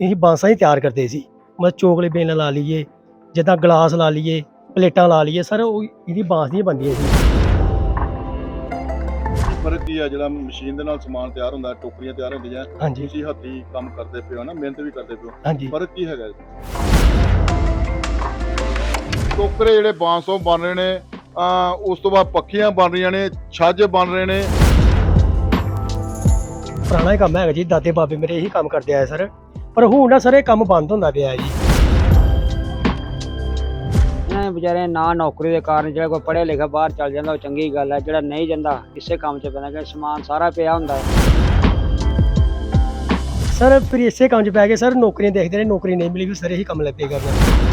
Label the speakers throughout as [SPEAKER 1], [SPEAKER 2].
[SPEAKER 1] ਇਹ ਬਾਂਸਾਂ ਹੀ ਤਿਆਰ ਕਰਦੇ ਸੀ। ਮਤਲਬ ਚੋਕਲੇ ਬੇਲਣ ਲਾ ਲਈਏ ਜਿੱਦਾਂ ਗਲਾਸ ਲਾ ਲਈਏ ਪਲੇਟਾਂ ਲਾ ਲਈਏ ਸਰ ਉਹ ਇਹਦੀ ਬਾਂਸ ਦੀਆਂ ਬਣਦੀਆਂ ਸੀ।
[SPEAKER 2] ਫ਼ਰਕ ਕੀ ਆ ਜਿਹੜਾ ਮਸ਼ੀਨ ਦੇ ਨਾਲ ਸਮਾਨ ਤਿਆਰ ਹੁੰਦਾ ਟੋਕਰੀਆਂ ਤਿਆਰ ਹੁੰਦੀਆਂ
[SPEAKER 1] ਹਾਂਜੀ।
[SPEAKER 2] ਤੁਸੀਂ ਹੱਥੀ ਕੰਮ ਕਰਦੇ ਪਿਓ ਨਾ ਮਿਹਨਤ ਵੀ ਕਰਦੇ ਪਿਓ।
[SPEAKER 1] ਹਾਂਜੀ।
[SPEAKER 2] ਫ਼ਰਕ ਕੀ ਹੈਗਾ? ਟੋਕਰੇ ਜਿਹੜੇ ਬਾਂਸੋਂ ਬਣ ਰਹੇ ਨੇ ਆ ਉਸ ਤੋਂ ਬਾਅਦ ਪੱਖੀਆਂ ਬਣ ਰਹੀਆਂ ਨੇ ਛੱਜ ਬਣ ਰਹੇ ਨੇ।
[SPEAKER 1] ਪੁਰਾਣਾ ਹੀ ਕੰਮ ਹੈਗਾ ਜੀ ਦਾਦੇ ਬਾਬੇ ਮੇਰੇ ਇਹੀ ਕੰਮ ਕਰਦੇ ਆਏ ਸਰ। ਪਰ ਹੁਣ ਨਾ ਸਰ ਇਹ ਕੰਮ ਬੰਦ ਹੁੰਦਾ ਪਿਆ ਜੀ।
[SPEAKER 3] ਇਹਨਾਂ ਨੇ ਵਿਚਾਰੇ ਨਾ ਨੌਕਰੀ ਦੇ ਕਾਰਨ ਜਿਹੜਾ ਕੋਈ ਪੜ੍ਹਿਆ ਲਿਖਿਆ ਬਾਹਰ ਚੱਲ ਜਾਂਦਾ ਉਹ ਚੰਗੀ ਗੱਲ ਹੈ। ਜਿਹੜਾ ਨਹੀਂ ਜਾਂਦਾ ਕਿਸੇ ਕੰਮ 'ਚ ਪੈਂਦਾ ਕਿ ਸਮਾਨ ਸਾਰਾ ਪਿਆ ਹੁੰਦਾ ਹੈ।
[SPEAKER 1] ਸਰ ਫਿਰ ਇਸੇ ਕੰਮ 'ਚ ਪੈ ਗਏ ਸਰ ਨੌਕਰੀਆਂ ਦੇਖਦੇ ਰਹੇ ਨੌਕਰੀ ਨਹੀਂ ਮਿਲੀ ਵੀ ਸਰ ਇਹੀ ਕੰਮ ਲੱਗੇ ਕਰਨਾ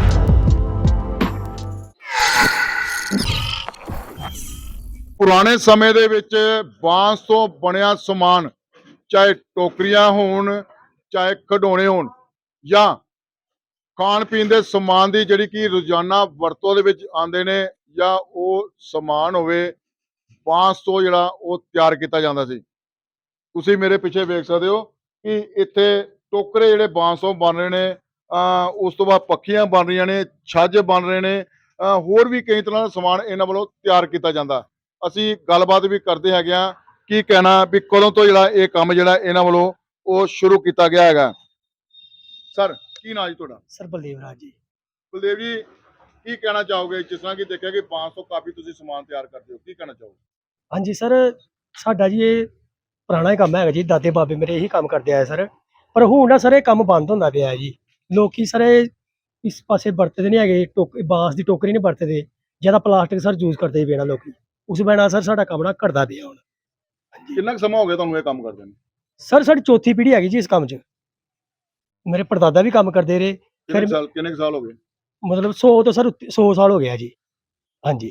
[SPEAKER 2] ਪੁਰਾਣੇ ਸਮੇਂ ਦੇ ਵਿੱਚ ਬਾਂਸ ਤੋਂ ਬਣਿਆ ਸਮਾਨ ਚਾਹੇ ਟੋਕਰੀਆਂ ਹੋਣ ਚਾਹੇ ਖਿਡੌਣੇ ਹੋਣ ਜਾਂ ਖਾਣ ਪੀਣ ਦੇ ਸਮਾਨ ਦੀ ਜਿਹੜੀ ਕਿ ਰੋਜ਼ਾਨਾ ਵਰਤੋਂ ਦੇ ਵਿੱਚ ਆਉਂਦੇ ਨੇ ਜਾਂ ਉਹ ਸਮਾਨ ਹੋਵੇ, ਬਾਂਸ ਤੋਂ ਜਿਹੜਾ ਉਹ ਤਿਆਰ ਕੀਤਾ ਜਾਂਦਾ ਸੀ। ਤੁਸੀਂ ਮੇਰੇ ਪਿੱਛੇ ਵੇਖ ਸਕਦੇ ਹੋ ਕਿ ਇੱਥੇ ਟੋਕਰੇ ਜਿਹੜੇ ਬਾਂਸ ਤੋਂ ਬਣ ਰਹੇ ਨੇ, ਅਹ ਉਸ ਤੋਂ ਬਾਅਦ ਪੱਖੀਆਂ ਬਣ ਰਹੀਆਂ ਨੇ, ਛੱਜ ਬਣ ਰਹੇ ਨੇ ਹੋਰ ਵੀ ਕਈ ਤਰ੍ਹਾਂ ਦਾ ਸਮਾਨ ਇਹਨਾਂ ਵੱਲੋਂ ਤਿਆਰ ਕੀਤਾ ਜਾਂਦਾ। ਅਸੀਂ ਗੱਲਬਾਤ ਵੀ ਕਰਦੇ ਹੈਗੇ ਆ ਕੀ ਕਹਿਣਾ ਵੀ ਕਦੋਂ ਤੋਂ ਜਿਹੜਾ ਇਹ ਕੰਮ ਜਿਹੜਾ ਇਹਨਾਂ ਵੱਲੋਂ ਉਹ ਸ਼ੁਰੂ ਕੀਤਾ ਗਿਆ ਹੈਗਾ। ਸਰ ਕੀ ਨਾਂ ਜੀ ਤੁਹਾਡਾ?
[SPEAKER 1] ਸਰ ਬਲਦੇਵ ਰਾਜ ਜੀ।
[SPEAKER 2] ਕੁਲਦੇਵ ਜੀ ਕੀ ਕਹਿਣਾ ਚਾਹੋਗੇ? ਜਿਸ ਤਰ੍ਹਾਂ ਕਿ ਦੇਖਿਆ ਕਿ 500 ਕਾਫੀ ਤੁਸੀਂ ਸਮਾਨ ਤਿਆਰ ਕਰਦੇ ਹੋ ਕੀ ਕਹਿਣਾ ਚਾਹੋਗੇ?
[SPEAKER 1] ਹਾਂਜੀ ਸਰ ਸਾਡਾ ਜੀ ਇਹ ਪੁਰਾਣਾ ਹੀ ਕੰਮ ਹੈਗਾ ਜੀ। ਦਾਦੇ ਬਾਬੇ ਮੇਰੇ ਇਹੀ ਕੰਮ ਕਰਦੇ ਆਏ ਸਰ। ਪਰ ਹੁਣ ਨਾ ਸਰ ਇਹ ਕੰਮ ਬੰਦ ਹੁੰਦਾ ਪਿਆ ਹੈ ਜੀ। ਲੋਕੀ ਸਰ ਇਹ ਇਸ ਪਾਸੇ ਵਰਤਦੇ ਨਹੀਂ ਹੈਗੇ। ਟੋਕ ਬਾਂਸ ਦੀ ਟੋਕਰੀ ਨਹੀਂ ਵਰਤਦੇ। ਜ਼ਿਆਦਾ ਪਲਾਸਟਿਕ ਸਰ ਯੂਜ਼ ਕਰਦੇ ਪਏ ਨਾ ਲੋਕੀ। ਉਸ ਬਿਨਾਂ ਸਰ ਸਾਡਾ ਕੰਮ ਨਾ ਘਟਦਾ ਪਿਆ ਹੁਣ।
[SPEAKER 2] ਕਿੰਨਾ ਕੁ ਸਮਾਂ ਹੋ ਗਿਆ ਤੁਹਾਨੂੰ ਇਹ ਕੰਮ ਕਰਦੇ ਨੂੰ?
[SPEAKER 1] ਸਰ ਸਾਡੀ ਚੌਥੀ ਪੀੜ੍ਹੀ ਹੈਗੀ ਜੀ ਇਸ ਕੰਮ 'ਚ। ਮੇਰੇ ਪੜਦਾਦਾ ਵੀ ਕੰਮ ਕਰਦੇ ਰਹੇ
[SPEAKER 2] ਕਿੰਨੇ ਕੁ
[SPEAKER 1] ਫਿਰ-
[SPEAKER 2] ਸਾਲ ਕਿੰਨੇ ਕੁ ਸਾਲ ਹੋ ਗਏ?
[SPEAKER 1] ਮਤਲਬ 100 ਤੋਂ ਸਰ 100 ਸਾਲ ਹੋ ਗਿਆ ਜੀ। ਹਾਂਜੀ।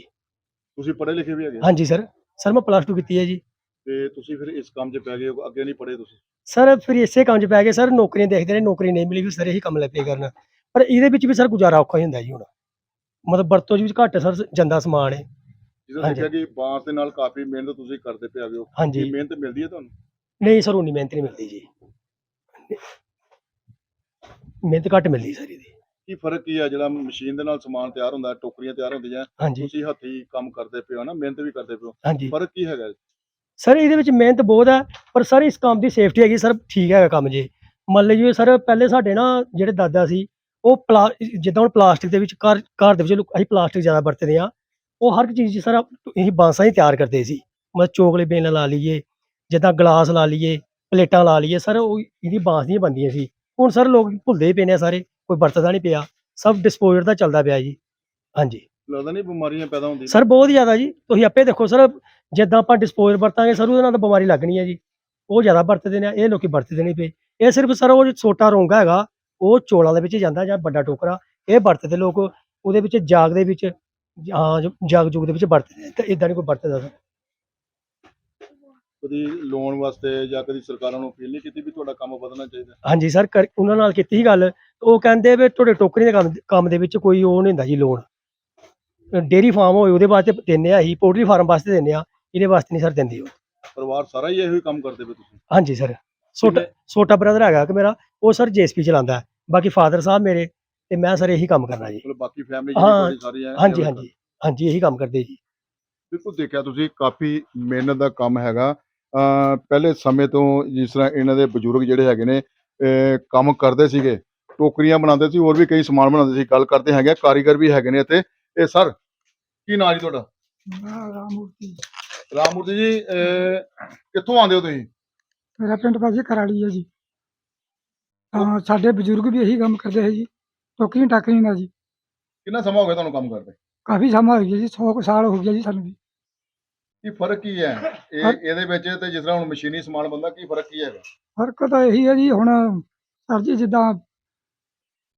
[SPEAKER 2] ਤੁਸੀਂ ਪੜ੍ਹੇ ਲਿਖੇ ਵੀ ਹੈਗੇ?
[SPEAKER 1] ਹਾਂਜੀ ਸਰ ਸਰ ਮੈਂ ਪਲੱਸ 2 ਕੀਤੀ ਹੈ ਜੀ।
[SPEAKER 2] ਤੇ ਤੁਸੀਂ ਫਿਰ ਇਸ ਕੰਮ 'ਚ ਪੈ ਗਏ ਹੋ, ਅੱਗੇ ਨਹੀਂ ਪੜ੍ਹੇ ਤੁਸੀਂ?
[SPEAKER 1] ਸਰ ਫਿਰ ਇਸੇ ਕੰਮ 'ਚ ਪੈ ਗਏ ਸਰ ਨੌਕਰੀਆਂ ਦੇਖਦੇ ਰਹੇ ਨੌਕਰੀ ਨਹੀਂ ਮਿਲੀ ਵੀ ਸਰ ਇਹੀ ਕੰਮ ਲੱਗੇ ਕਰਨ। ਪਰ ਇਹਦੇ ਵਿੱਚ ਵੀ ਸਰ ਗੁਜ਼ਾਰਾ ਔਖਾ ਹੀ ਹੁੰਦਾ ਜੀ ਹੁਣ। ਮਤਲਬ ਵਰਤੋਂ 'ਚ ਵੀ ਘੱਟ ਸਰ ਜਾਂਦਾ ਸਮਾਨ ਹੈ
[SPEAKER 2] ਜਿਵੇਂ
[SPEAKER 1] ਹਾਂਜੀ।
[SPEAKER 2] ਦੇਖਿਆ ਕਿ ਬਾਂਸ ਦੇ ਨਾਲ ਕਾਫੀ ਮਿਹਨਤ ਤੁਸੀਂ ਕਰਦੇ ਪਏ ਹੈਗੇ ਹੋ।
[SPEAKER 1] ਹਾਂਜੀ।
[SPEAKER 2] ਮਿਹਨਤ ਮਿਲਦੀ ਹੈ ਤੁਹਾਨੂੰ?
[SPEAKER 1] ਨਹੀਂ ਸਰ ਉਨੀ ਮਿਹਨਤ ਨਹੀਂ ਮਿਲਦੀ ਜੀ। ਮਿਹਨਤ ਘੱਟ ਮਿਲਦੀ ਸਰ ਇਹਦੀ
[SPEAKER 2] ਕੀ ਫ਼ਰਕ ਕੀ ਆ ਜਿਹੜਾ ਮਸ਼ੀਨ ਦੇ ਨਾਲ ਸਮਾਨ ਤਿਆਰ ਹੁੰਦਾ ਟੋਕਰੀਆਂ ਤਿਆਰ ਹੁੰਦੀਆਂ?
[SPEAKER 1] ਹਾਂਜੀ।
[SPEAKER 2] ਤੁਸੀਂ ਹੱਥੀ ਕੰਮ ਕਰਦੇ ਹੋ ਨਾ ਮਿਹਨਤ ਵੀ ਕਰਦੇ
[SPEAKER 1] ਹਾਂਜੀ।
[SPEAKER 2] ਫ਼ਰਕ ਕੀ ਹੈਗਾ
[SPEAKER 1] ਸਰ ਇਹਦੇ ਵਿੱਚ ਮਿਹਨਤ ਬਹੁਤ ਹੈ ਪਰ ਸਰ ਇਸ ਕੰਮ ਦੀ ਸੇਫਟੀ ਹੈਗੀ ਸਰ ਠੀਕ ਹੈਗਾ ਕੰਮ ਜੀ। ਮੰਨ ਲਓ ਜੀ ਸਰ ਪਹਿਲੇ ਸਾਡੇ ਨਾ ਜਿਹੜੇ ਦਾਦਾ ਸੀ ਉਹ ਜਿੱਦਾਂ ਹੁਣ ਪਲਾਸਟਿਕ ਦੇ ਵਿੱਚ ਘਰ ਘਰ ਦੇ ਵਿੱਚ ਅਸੀਂ ਪਲਾਸਟਿਕ ਜ਼ਿਆਦਾ ਵਰਤਦੇ ਆ ਉਹ ਹਰ ਇੱਕ ਚੀਜ਼ 'ਚ ਸਰ ਇਹ ਬਾਂਸਾਂ ਹੀ ਤਿਆਰ ਕਰਦੇ ਸੀ। ਮਤਲਬ ਚੋਕਲੇ ਬੇਲਣ ਲਾ ਲਈਏ ਜਿੱਦਾਂ ਗਲਾਸ ਲਾ ਲਈਏ ਪਲੇਟਾਂ ਲਾ ਲਈਏ ਸਰ ਉਹ ਇਹਦੀ ਬਾਂਸ ਦੀਆਂ ਬਣਦੀਆਂ ਸੀ। ਹੁਣ ਸਰ ਲੋਕ ਭੁੱਲਦੇ ਹੀ ਪਏ ਨੇ ਸਾਰੇ ਕੋਈ ਵਰਤਦਾ ਨਹੀਂ ਪਿਆ। ਸਭ ਡਿਸਪੋਜ਼ਲ ਦਾ ਚੱਲਦਾ ਪਿਆ ਜੀ। ਹਾਂਜੀ।
[SPEAKER 2] ਲੱਗਦਾ ਨਹੀਂ ਬਿਮਾਰੀਆਂ ਪੈਦਾ ਹੁੰਦੀਆਂ।
[SPEAKER 1] ਸਰ ਬਹੁਤ ਜ਼ਿਆਦਾ ਜੀ। ਤੁਸੀਂ ਆਪੇ ਦੇਖੋ ਸਰ ਜਿੱਦਾਂ ਆਪਾਂ ਡਿਸਪੋਜ਼ਲ ਵਰਤਾਂਗੇ ਸਰ ਉਹਦੇ ਨਾਲ ਤਾਂ ਬਿਮਾਰੀ ਲੱਗਣੀ ਹੈ ਜੀ। ਉਹ ਜ਼ਿਆਦਾ ਵਰਤਦੇ ਨੇ ਇਹ ਲੋਕੀ ਵਰਤਦੇ ਨਹੀਂ ਪਏ। ਇਹ ਸਿਰਫ ਸਰ ਉਹ ਜੋ ਛੋਟਾ ਰੋਂਗਾ ਹੈਗਾ ਉਹ ਚੋਲਾਂ ਦੇ ਵਿੱਚ ਜਾਂਦਾ ਜਾਂ ਵੱਡਾ ਟੋਕਰਾ ਇਹ ਵਰਤਦੇ ਲੋਕ। ਉਹਦੇ ਵਿੱਚ ਜਾਗ ਦੇ ਵਿੱਚ ਹਾਂ ਜੋ ਜਾਗ ਜੁਗ ਦੇ ਵਿੱਚ ਵਰਤਦੇ ਇਦਾਂ ਨਹੀਂ ਕੋਈ ਵਰਤਦਾ ਸਰ।
[SPEAKER 2] ਕਦੀ ਲੋਨ ਵਾਸਤੇ ਜਾਂ ਕਦੀ ਸਰਕਾਰਾਂ ਨੂੰ ਅਪੀਲ ਨਹੀਂ ਕੀਤੀ ਵੀ ਤੁਹਾਡਾ ਕੰਮ ਵਧਣਾ ਚਾਹੀਦਾ?
[SPEAKER 1] ਹਾਂਜੀ ਸਰ ਕਰ- ਉਹਨਾਂ ਨਾਲ ਕੀਤੀ ਸੀ ਗੱਲ। ਉਹ ਕਹਿੰਦੇ ਵੀ ਤੁਹਾਡੇ ਟੋਕਰੀ ਦੇ ਕੰਮ ਕੰਮ ਦੇ ਵਿੱਚ ਕੋਈ ਉਹ ਨਹੀਂ ਹੁੰਦਾ ਜੀ ਲੋਨ। ਡੇਰੀ ਫਾਰਮ ਹੋਏ ਉਹਦੇ ਵਾਸਤੇ ਦਿੰਦੇ ਆ ਪੋਲਟਰੀ ਫਾਰਮ ਵਾਸਤੇ ਦਿੰਦੇ ਆ ਇਹਦੇ ਵਾਸਤੇ ਨਹੀਂ ਸਰ ਦਿੰਦੇ ਉਹ।
[SPEAKER 2] ਪਰਿਵਾਰ ਸਾਰਾ ਹੀ ਇਹੋ ਹੀ ਕੰਮ ਕਰਦੇ ਪਏ ਤੁਸੀਂ?
[SPEAKER 1] ਹਾਂਜੀ ਸਰ। ਛੋਟਾ
[SPEAKER 2] ਕਿੰਨੇ-
[SPEAKER 1] ਛੋਟਾ ਬ੍ਰਦਰ ਹੈਗਾ ਕਿ ਮੇਰਾ ਉਹ ਸਰ ਜੀਐਸਪੀ ਚਲਾਉਂਦਾ ਹੈ। ਬਾਕੀ ਫਾਦਰ ਸਾਹਿਬ ਮੇਰੇ ਤੇ ਮੈਂ ਸਰ ਇਹੀ ਕੰਮ ਕਰਨਾ ਜੀ।
[SPEAKER 2] ਮਤਲਬ ਬਾਕੀ ਫੈਮਿਲੀ
[SPEAKER 1] ਹਾਂ,
[SPEAKER 2] ਜਿਹੜੀ ਤੁਹਾਡੀ ਸਾਰੀ ਹੈ
[SPEAKER 1] ਹਾਂਜੀ ਹਾਂਜੀ। ਹਾਂਜੀ ਇਹੀ ਕੰਮ ਕਰਦੇ ਜੀ।
[SPEAKER 2] ਬਿਲਕੁਲ ਦੇਖਿਆ ਤੁਸੀਂ ਕਾਫੀ ਮਿਹਨਤ ਦਾ ਕੰਮ ਹੈਗਾ। ਪਹਿਲੇ ਸਮੇਂ ਤੋਂ ਜਿਸ ਤਰ੍ਹਾਂ ਇਹਨਾਂ ਦੇ ਬਜ਼ੁਰਗ ਜਿਹੜੇ ਹੈਗੇ ਨੇ ਕੰਮ ਕਰਦੇ ਸੀਗੇ ਟੋਕਰੀਆਂ ਬਣਾਉਂਦੇ ਸੀ ਹੋਰ ਵੀ ਕਈ ਸਮਾਨ ਬਣਾਉਂਦੇ ਸੀ ਗੱਲ ਕਰਦੇ ਹੈਗੇ ਕਾਰੀਗਰ ਵੀ ਹੈਗੇ ਨੇ ਇੱਥੇ। ਇਹ ਸਰ ਕੀ ਨਾਂ ਜੀ ਤੁਹਾਡਾ?
[SPEAKER 4] ਰਾਮੂਰਤੀ।
[SPEAKER 2] ਜੀ ਕਿੱਥੋਂ ਆਉਂਦੇ ਹੋ ਤੁਸੀਂ?
[SPEAKER 4] ਮੇਰਾ ਪਿੰਡ ਭਾਜੀ ਕਰਾਲੀ ਹੈ ਜੀ। ਸਾਡੇ ਬਜ਼ੁਰਗ ਵੀ ਇਹੀ ਕੰਮ ਕਰਦੇ ਹੈ ਜੀ ਟੋਕਰੀ ਟਾਕਰੀ ਦਾ ਜੀ।
[SPEAKER 2] ਕਿੰਨਾ ਸਮਾਂ ਹੋ ਗਿਆ ਤੁਹਾਨੂੰ ਕੰਮ ਕਰਦੇ?
[SPEAKER 4] ਕਾਫੀ ਸਮਾਂ ਹੋ ਗਿਆ ਜੀ 100 ਸਾਲ ਹੋ ਗਿਆ ਜੀ ਸਾਨੂੰ ਵੀ।
[SPEAKER 2] ਕੀ ਫ਼ਰਕ ਕੀ ਹੈ? ਇਹ
[SPEAKER 4] ਫਰਕ-
[SPEAKER 2] ਇਹਦੇ ਵਿੱਚ ਤੇ ਜਿਸ ਤਰ੍ਹਾਂ ਹੁਣ ਮਸ਼ੀਨੀ ਸਮਾਨ ਬੰਦਾ ਕੀ ਫ਼ਰਕ ਕੀ ਹੈਗਾ?
[SPEAKER 4] ਫ਼ਰਕ ਤਾਂ ਇਹੀ ਹੈ ਜੀ ਹੁਣ ਸਰ ਜੀ ਜਿੱਦਾਂ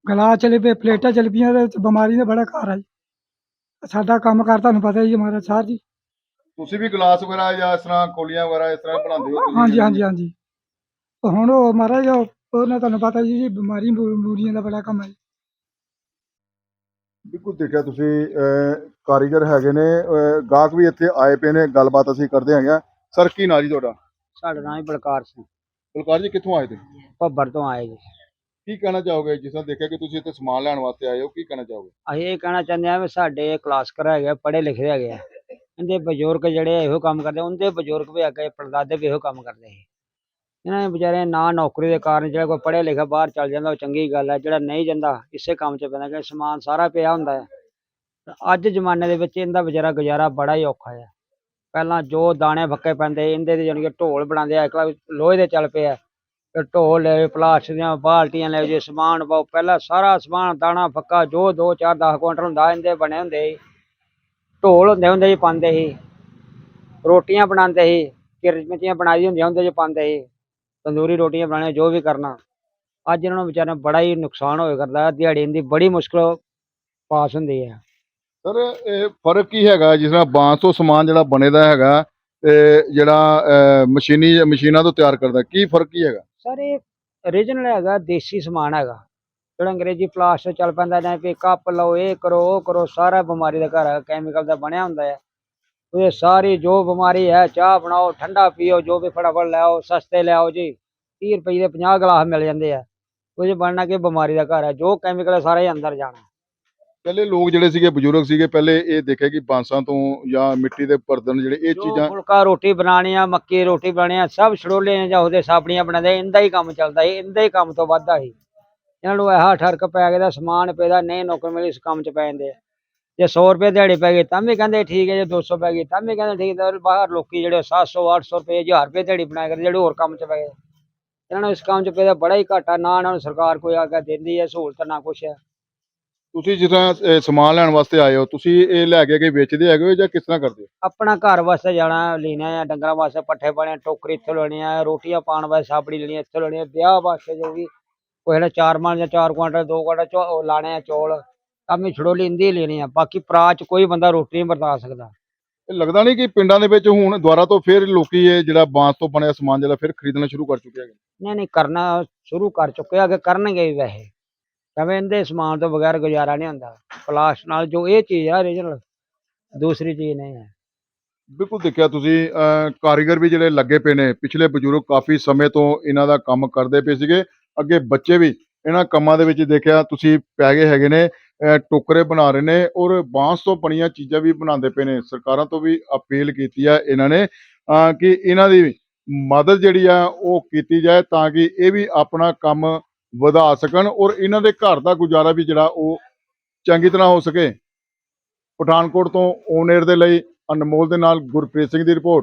[SPEAKER 4] ਗਲਾ ਚਲੇ ਪਏ ਪਲੇਟਾਂ ਚੱਲ ਪਈਆਂ ਤੇ ਵਿੱਚ ਬਿਮਾਰੀ ਦਾ ਬੜਾ ਘਰ ਹੈ ਜੀ। ਸਾਡਾ ਕੰਮ ਕਰ ਤੁਹਾਨੂੰ ਪਤਾ ਹੀ ਹੈ ਮਹਾਰਾਜ ਸਾਹਿਬ ਜੀ।
[SPEAKER 2] ਤੁਸੀਂ ਵੀ ਗਲਾਸ ਵਗੈਰਾ ਜਾਂ ਇਸ ਤਰ੍ਹਾਂ ਕੋਲੀਆਂ ਵਗੈਰਾ ਇਸ ਤਰ੍ਹਾਂ ਬਣਾਉਂਦੇ ਹੋ? ਤੁਸੀਂ?
[SPEAKER 4] ਹਾਂਜੀ ਹਾਂਜੀ ਹਾਂਜੀ। ਤੇ ਹੁਣ ਉਹ ਮਹਾਰਾਜ ਉਹ- ਉਹਨਾਂ ਤੁਹਾਨੂੰ ਪਤਾ ਜੀ ਜੀ ਬਿਮਾਰੀ ਬੂਰੀਆਂ ਦਾ ਬੜਾ ਕੰਮ ਹੈ ਜੀ।
[SPEAKER 2] ਬਿਲਕੁਲ ਦੇਖਿਆ ਤੁਸੀਂ ਅਹ, ਕਾਰੀਗਰ ਹੈਗੇ ਨੇ ਅਹ, ਗਾਹਕ ਵੀ ਇੱਥੇ ਆਏ ਪਏ ਨੇ ਗੱਲਬਾਤ ਅਸੀਂ ਕਰਦੇ ਹੈਗੇ ਆ ਸਰ ਕੀ ਨਾਂ ਜੀ ਤੁਹਾਡਾ?
[SPEAKER 3] ਸਾਡਾ ਨਾਮ ਹੀ ਬਲਕਾਰ ਸਿੰਘ।
[SPEAKER 2] ਬਲਕਾਰ ਜੀ ਕਿੱਥੋਂ ਆਏ ਤੁਸੀਂ
[SPEAKER 3] ਭੱਬਰ ਤੋਂ ਆਏ ਜੀ।
[SPEAKER 2] ਕੀ ਕਹਿਣਾ ਚਾਹੋਗੇ? ਜਿਸ ਤਰ੍ਹਾਂ ਦੇਖਿਆ ਕਿ ਤੁਸੀਂ ਇੱਥੇ ਸਮਾਨ ਲੈਣ ਵਾਸਤੇ ਆਏ ਹੋ ਕੀ ਕਹਿਣਾ ਚਾਹੋਗੇ?
[SPEAKER 3] ਅਸੀਂ ਇਹ ਕਹਿਣਾ ਚਾਹੁੰਦੇ ਹਾਂ ਵੀ ਸਾਡੇ ਕਲਾਸਕਰ ਹੈਗੇ ਪੜ੍ਹੇ ਲਿਖੇ ਹੈਗੇ ਆ। ਇਹਦੇ ਬਜ਼ੁਰਗ ਜਿਹੜੇ ਇਹੋ ਕੰਮ ਕਰਦੇ ਉਹਦੇ ਬਜ਼ੁਰਗ ਵੀ ਅੱਗੇ ਪੜਦਾਦੇ ਵੀ ਇਹੋ ਕੰਮ ਕਰਦੇ ਸੀ। ਇਹਨਾਂ ਨੇ ਵਿਚਾਰੇ ਨਾ ਨੌਕਰੀ ਦੇ ਕਾਰਨ ਜਿਹੜਾ ਕੋਈ ਪੜ੍ਹਿਆ ਲਿਖਿਆ ਬਾਹਰ ਚੱਲ ਜਾਂਦਾ ਉਹ ਚੰਗੀ ਗੱਲ ਹੈ। ਜਿਹੜਾ ਨਹੀਂ ਜਾਂਦਾ ਇਸੇ ਕੰਮ 'ਚ ਪੈਂਦਾ ਕਿ ਸਮਾਨ ਸਾਰਾ ਪਿਆ ਹੁੰਦਾ ਹੈ। ਅੱਜ ਜ਼ਮਾਨੇ ਦੇ ਵਿੱਚ ਇਹਦਾ ਵਿਚਾਰਾ ਗੁਜ਼ਾਰਾ ਬੜਾ ਹੀ ਔਖਾ ਹੈ ਪਹਿਲਾਂ ਜੋ ਦਾਣੇ ਫੱਕੇ ਪੈਂਦੇ ਇਹਦੇ ਦੇ ਜਾਣੀ ਕਿ ਢੋਲ ਬਣਾਉਂਦੇ ਆ ਇੱਕ ਲੋਹੇ ਦੇ ਚੱਲ ਪਏ ਆ। ਤੇ ਢੋਲ ਲੈ ਪਲਾਸਟਿਕ ਦੀਆਂ ਬਾਲਟੀਆਂ ਲੈ ਜੇ ਸਮਾਨ ਪਾਓ, ਪਹਿਲਾਂ ਸਾਰਾ ਸਮਾਨ ਦਾਣਾ ਫੱਕਾ ਜੋ 2 4 10 ਕੁਇੰਟਲ ਹੁੰਦਾ, ਇਹਦੇ ਬਣੇ ਹੁੰਦੇ ਸੀ। ਢੋਲ ਹੁੰਦੇ ਹੁੰਦੇ ਸੀ ਪਾਉਂਦੇ ਸੀ। ਰੋਟੀਆਂ ਬਣਾਉਂਦੇ ਸੀ ਕਿਰਚਮਚੀਆਂ ਬਣਾਈ ਹੁੰਦੀਆਂ ਹੁੰਦੇ ਸੀ ਪਾਉਂਦੇ ਸੀ। ਤੰਦੂਰੀ ਰੋਟੀਆਂ ਬਣਾਉਣੀਆਂ, ਜੋ ਵੀ ਕਰਨਾ। ਅੱਜ ਇਹਨਾਂ ਨੂੰ ਵਿਚਾਰਿਆਂ ਬੜਾ ਹੀ ਨੁਕਸਾਨ ਹੋਇਆ ਕਰਦਾ, ਦਿਹਾੜੀ ਦੀ ਬੜੀ ਮੁਸ਼ਕਲ ਪਾਸ ਹੁੰਦੀ ਹੈ
[SPEAKER 2] ਸਰ ਇਹ ਫ਼ਰਕ ਕੀ ਹੈਗਾ? ਜਿਸ ਤਰ੍ਹਾਂ ਬਾਂਸ ਤੋਂ ਸਮਾਨ ਜਿਹੜਾ ਬਣੇਦਾ ਹੈਗਾ ਤੇ ਜਿਹੜਾ ਮਸ਼ੀਨੀ, ਮਸ਼ੀਨਾਂ ਤੋਂ ਤਿਆਰ ਕਰਦਾ, ਕੀ ਫ਼ਰਕ ਕੀ ਹੈਗਾ?
[SPEAKER 3] ਸਰ ਇਹ ਓਰੀਜਨਲ ਹੈਗਾ, ਦੇਸੀ ਸਮਾਨ ਹੈਗਾ। ਜਿਹੜਾ ਅੰਗਰੇਜ਼ੀ ਪਲਾਸਟਿਕ ਚੱਲ ਪੈਂਦਾ ਜਾਂ ਵੀ ਕੱਪ ਲਓ, ਇਹ ਕਰੋ, ਉਹ ਕਰੋ, ਸਾਰਾ ਬਿਮਾਰੀ ਦਾ ਘਰ ਹੈ ਕੈਮੀਕਲ ਦਾ ਬਣਿਆ ਹੁੰਦਾ ਹੈ। ਉਹ ਸਾਰੀ ਜੋ ਬਿਮਾਰੀ ਹੈ, ਚਾਹ ਬਣਾਓ, ਠੰਡਾ ਪੀਓ, ਜੋ ਵੀ ਫਟਾਫਟ ਲਿਆਓ ਸਸਤੇ ਲਿਆਓ ਜੀ 30 ਰੁਪਏ ਦੇ 50 ਗਲਾਸ ਮਿਲ ਜਾਂਦੇ ਆ। ਉਹ ਜੇ ਬਣਨਾ ਕਿ ਬਿਮਾਰੀ ਦਾ ਘਰ ਹੈ, ਜੋ ਕੈਮੀਕਲ ਹੈ, ਸਾਰਾ ਹੀ ਅੰਦਰ ਜਾਣਾ।
[SPEAKER 2] ਪਹਿਲੇ ਲੋਕ ਜਿਹੜੇ ਸੀਗੇ ਬਜ਼ੁਰਗ ਸੀਗੇ ਪਹਿਲੇ ਇਹ ਦੇਖਿਆ ਕਿ ਬਾਂਸਾਂ ਤੋਂ ਜਾਂ ਮਿੱਟੀ ਦੇ ਬਰਤਨ ਜਿਹੜੇ ਇਹ ਚੀਜ਼ਾਂ
[SPEAKER 3] ਫੁਲਕਾ ਰੋਟੀ ਬਣਾਉਣੀ ਆ ਮੱਕੀ ਰੋਟੀ ਬਣਾਉਣੀ ਆ ਸਭ ਛੜੋਲੇ ਜਾਂ ਉਹਦੇ ਸਾਬਣੀਆਂ ਬਣਾਉਂਦੇ ਇੰਦਾ ਹੀ ਕੰਮ ਚੱਲਦਾ ਸੀ ਇੰਦਾ ਹੀ ਕੰਮ ਤੋਂ ਵੱਧਦਾ ਸੀ ਇਹਨਾਂ ਨੂੰ ਇਹ ਠਰਕ ਪੈ ਗਿਆ ਦਾ ਸਮਾਨ ਪੈਦਾ ਨਹੀਂ ਨੌਕਰ ਮਿਲੀ ਇਸ ਕੰਮ 'ਚ ਪੈ ਜਾਂਦੇ ਆ। ਜੇ 100 ਰੁਪਏ ਦਿਹਾੜੀ ਪੈ ਗਈ ਤਾਂ ਵੀ ਕਹਿੰਦੇ ਠੀਕ ਹੈ ਜੇ 200 ਪੈ ਗਈ ਤਾਂ ਵੀ ਕਹਿੰਦੇ ਠੀਕ ਹੈ ਬਾਹਰ ਲੋਕੀ ਜਿਹੜੇ 700 800 ਰੁਪਏ 1000 ਰੁਪਏ ਦਿਹਾੜੀ ਬਣਾਇਆ ਕਰਦੇ ਜਿਹੜੇ ਹੋਰ ਕੰਮ 'ਚ ਪੈ ਗਏ। ਇਹਨਾਂ ਨੂੰ ਇਸ ਕੰਮ 'ਚ ਪੈਦਾ ਬੜਾ ਹੀ ਘਾਟਾ ਨਾ ਇਹਨਾਂ ਨੂੰ ਸਰਕਾਰ ਕੋਈ ਆ ਕੇ ਦਿੰਦੀ ਹੈ ਸਹੂਲਤ ਨਾ ਕੁਛ ਹੈ।
[SPEAKER 2] ਤੁਸੀਂ ਜਿਸ ਤਰ੍ਹਾਂ ਸਮਾਨ ਲੈਣ ਵਾਸਤੇ ਆਏ ਹੋ ਤੁਸੀਂ ਇਹ ਲੈ ਕੇ ਅੱਗੇ ਵੇਚਦੇ ਹੈਗੇ ਹੋ ਜਾਂ ਕਿਸ ਤਰ੍ਹਾਂ ਕਰਦੇ ਹੋ?
[SPEAKER 3] ਆਪਣਾ ਘਰ ਵਾਸਤੇ ਜਾਣਾ ਲੈਣਾ ਆ ਡੰਗਰਾਂ ਵਾਸਤੇ ਪੱਠੇ ਪਾਣੇ ਟੋਕਰੀ ਇੱਥੋਂ ਲੈਣੀ ਆ ਰੋਟੀਆਂ ਪਾਉਣ ਵਾਸਤੇ ਸਾਬੜੀ ਲੈਣੀ ਆ, ਇੱਥੋਂ ਲੈਣੀ ਆ ਵਿਆਹ ਵਾਸਤੇ ਜੋ ਵੀ ਕੋਈ ਜਿਹੜਾ ਚਾਰ ਮਣ ਜਾਂ ਚਾਰ ਕੁਆਂਟਲ ਦੋ ਕੁਆਂਟਲ ਚੋ ਉਹ ਲਾਣੇ ਆ ਚੌਲ ਕੰਮ ਹੀ ਛੜੋਲੀ ਇੰਦੀ ਲੈਣੀ ਆ ਬਾਕੀ ਪਰਾਤ ਚ ਕੋਈ ਬੰਦਾ ਰੋਟੀ ਨਹੀਂ ਵਰਤਾ ਸਕਦਾ।
[SPEAKER 2] ਇਹ ਲੱਗਦਾ ਨਹੀਂ ਕਿ ਪਿੰਡਾਂ ਦੇ ਵਿੱਚ ਹੁਣ ਦੁਬਾਰਾ ਤੋਂ ਫਿਰ ਲੋਕੀ ਇਹ ਜਿਹੜਾ ਬਾਂਸ ਤੋਂ ਬਣਿਆ ਸਮਾਨ ਜਿਹੜਾ ਫਿਰ ਖਰੀਦਣਾ ਸ਼ੁਰੂ ਕਰ ਚੁੱਕੇ ਹੈਗੇ?
[SPEAKER 3] ਨਹੀਂ ਨਹੀਂ ਕਰਨਾ ਸ਼ੁਰੂ ਕਰ ਚੁੱਕੇ ਆ, ਅੱਗੇ ਕਰਨਗੇ ਵੀ ਵੈਸੇ। ਕਵੇਂ ਇਹਦੇ ਸਮਾਨ ਤੋਂ ਬਗੈਰ ਗੁਜ਼ਾਰਾ ਨਹੀਂ ਹੁੰਦਾ। ਪਲਾਸਟ ਨਾਲ ਜੋ ਇਹ ਚੀਜ਼ ਆ ਓਰੀਜਨਲ ਦੂਸਰੀ ਚੀਜ਼ ਨਹੀਂ ਹੈ।
[SPEAKER 2] ਬਿਲਕੁਲ ਦੇਖਿਆ ਤੁਸੀਂ ਕਾਰੀਗਰ ਵੀ ਜਿਹੜੇ ਲੱਗੇ ਪਏ ਨੇ ਪਿਛਲੇ ਬਜ਼ੁਰਗ ਕਾਫੀ ਸਮੇਂ ਤੋਂ ਇਹਨਾਂ ਦਾ ਕੰਮ ਕਰਦੇ ਪਏ ਸੀਗੇ। ਅੱਗੇ ਬੱਚੇ ਵੀ ਇਹਨਾਂ ਕੰਮਾਂ ਦੇ ਵਿੱਚ ਦੇਖਿਆ ਤੁਸੀਂ ਪੈ ਗਏ ਹੈਗੇ ਨੇ ਅਹ, ਟੋਕਰੇ ਬਣਾ ਰਹੇ ਨੇ ਔਰ ਬਾਂਸ ਤੋਂ ਬਣੀਆਂ ਚੀਜ਼ਾਂ ਵੀ ਬਣਾਉਂਦੇ ਪਏ ਨੇ। ਸਰਕਾਰਾਂ ਤੋਂ ਵੀ ਅਪੀਲ ਕੀਤੀ ਆ ਇਹਨਾਂ ਨੇ ਕਿ ਇਹਨਾਂ ਦੀ ਮਦਦ ਜਿਹੜੀ ਆ ਉਹ ਕੀਤੀ ਜਾਏ ਤਾਂ ਕਿ ਇਹ ਵੀ ਆਪਣਾ ਕੰਮ ਵਧਾ ਸਕਣ ਔਰ ਇਹਨਾਂ ਦੇ ਘਰ ਦਾ ਗੁਜ਼ਾਰਾ ਵੀ ਜਿਹੜਾ ਉਹ ਚੰਗੀ ਤਰ੍ਹਾਂ ਹੋ ਸਕੇ। ਪਠਾਨਕੋਟ ਤੋਂ ਓਨ 에ਅਰ ਦੇ ਲਈ ਅਨਮੋਲ ਦੇ ਨਾਲ ਗੁਰਪ੍ਰੀਤ ਸਿੰਘ ਦੀ ਰਿਪੋਰਟ।